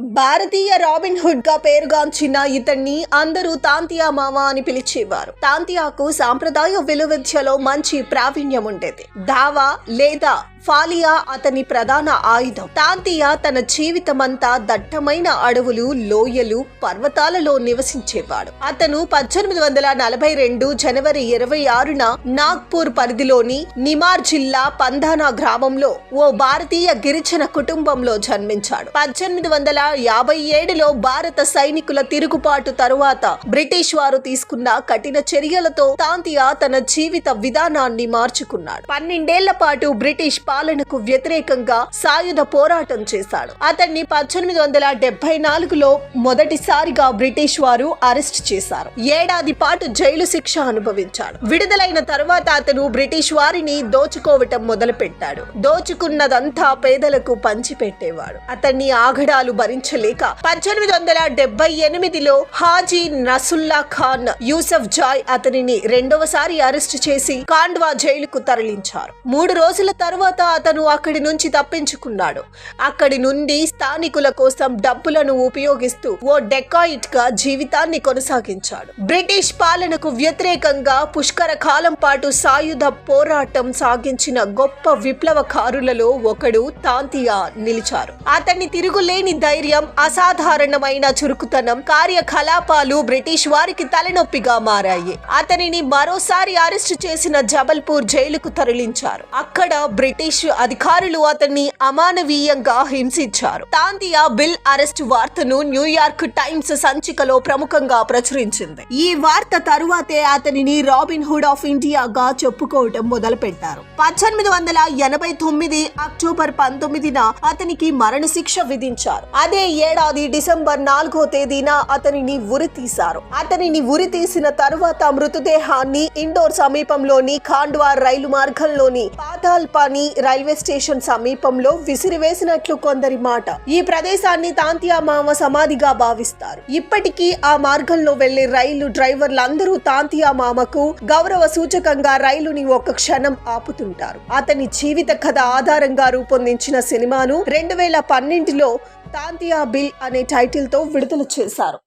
భారతీయ robin హుడ్గా పేరుగాంచిన ఇతన్ని అందరూ తాంతియా మామ అని పిలిచేవారు. తాంతియాకు సాంప్రదాయ విలువిద్యలో మంచి ప్రావీణ్యం ఉండేది. దావా లేదా ఫాలియా అతని ప్రధాన ఆయుధం. తాంతియా తన జీవితమంతా దట్టమైన అడవులు లోయలు పర్వతాలలో నివసించేవాడు. అతను పద్దెనిమిది వందల నలభై రెండు జనవరి ఇరవై ఆరున నాగ్పూర్ పరిధిలోని నిమార్ జిల్లా పంధానా గ్రామంలో ఓ భారతీయ గిరిజన కుటుంబంలో జన్మించాడు. పద్దెనిమిది వందల యాభై ఏడులో భారత సైనికుల తిరుగుబాటు తరువాత బ్రిటిష్ వారు తీసుకున్న కఠిన చర్యలతో తాంతియా తన జీవిత విధానాన్ని మార్చుకున్నాడు. పన్నెండేళ్ళ పాటు బ్రిటిష్ పాలనకు వ్యతిరేకంగా సాయుధ పోరాటం చేశాడు. అతన్ని పద్దెనిమిది వందల డెబ్బై నాలుగులో మొదటిసారిగా బ్రిటిష్ వారు అరెస్ట్ చేశారు. ఏడాది పాటు జైలు శిక్ష అనుభవించాడు. విడుదలైన తర్వాత అతను బ్రిటిష్ వారిని దోచుకోవటం మొదలుపెట్టాడు. దోచుకున్నదంతా పేదలకు పంచిపెట్టేవాడు. అతన్ని ఆగడాలు భరించలేక పద్దెనిమిది వందల డెబ్బై ఎనిమిదిలో హాజీ నసుల్లా ఖాన్ యూసఫ్ జాయ్ అతనిని రెండవసారి అరెస్ట్ చేసి కాండ్వా జైలుకు తరలించారు. మూడు రోజుల తర్వాత అతను అక్కడి నుంచి తప్పించుకున్నాడు. అక్కడి నుండి స్థానికుల కోసం డబ్బులను ఉపయోగిస్తూ ఓ డెకాయిట్గా జీవితాన్ని కొనసాగించాడు. బ్రిటిష్ పాలనకు వ్యతిరేకంగా పుష్కర కాలం పాటు సాయుధ పోరాటం సాగించిన గొప్ప విప్లవకారులలో ఒకడు తాంతియా నిలిచారు. అతన్ని తిరుగులేని ధైర్యం అసాధారణమైన చురుకుతనం కార్యకలాపాలు బ్రిటిష్ వారికి తలనొప్పిగా మారాయి. అతనిని మరోసారి అరెస్టు చేసిన జబల్పూర్ జైలుకు తరలించారు. అక్కడ బ్రిటిష్ అధికారులు అతన్ని అమానవీయంగా హింసించారు. తాంతియా బిల్ అరెస్ట్ వార్తను న్యూయార్క్ టైమ్స్ సంచికలో ప్రముఖంగా ప్రచురించింది. ఈ వార్త తరువాతే అతనిని రాబిన్ హుడ్ ఆఫ్ ఇండియాగా చెప్పుకోవటం మొదలుపెట్టారు. పద్దెనిమిది వందల ఎనభై తొమ్మిది అక్టోబర్ పంతొమ్మిదిన అతనికి మరణశిక్ష విధించారు. అదే ఏడాది డిసెంబర్ నాలుగో తేదీన అతనిని ఉరి తీశారు. అతనిని ఉరి తీసిన తరువాత మృతదేహాన్ని ఇండోర్ సమీపంలోని ఖాండ్వా రైలు మార్గంలోని పాతాల్పాని రైల్వే స్టేషన్ సమీపంలో విసిరివేసినట్లు కొందరి మాట. ఈ ప్రదేశాన్ని తాంతియా మామ సమాధిగా భావిస్తారు. ఇప్పటికీ ఆ మార్గంలో వెళ్ళే రైలు డ్రైవర్లందరూ తాంతియా మామకు గౌరవ సూచకంగా రైలుని ఒక క్షణం ఆపుతుంటారు. అతని జీవిత కథ ఆధారంగా రూపొందించిన సినిమాను రెండు వేల పన్నెండులో తాంతియా బిల్ అనే టైటిల్తో విడుదల చేశారు.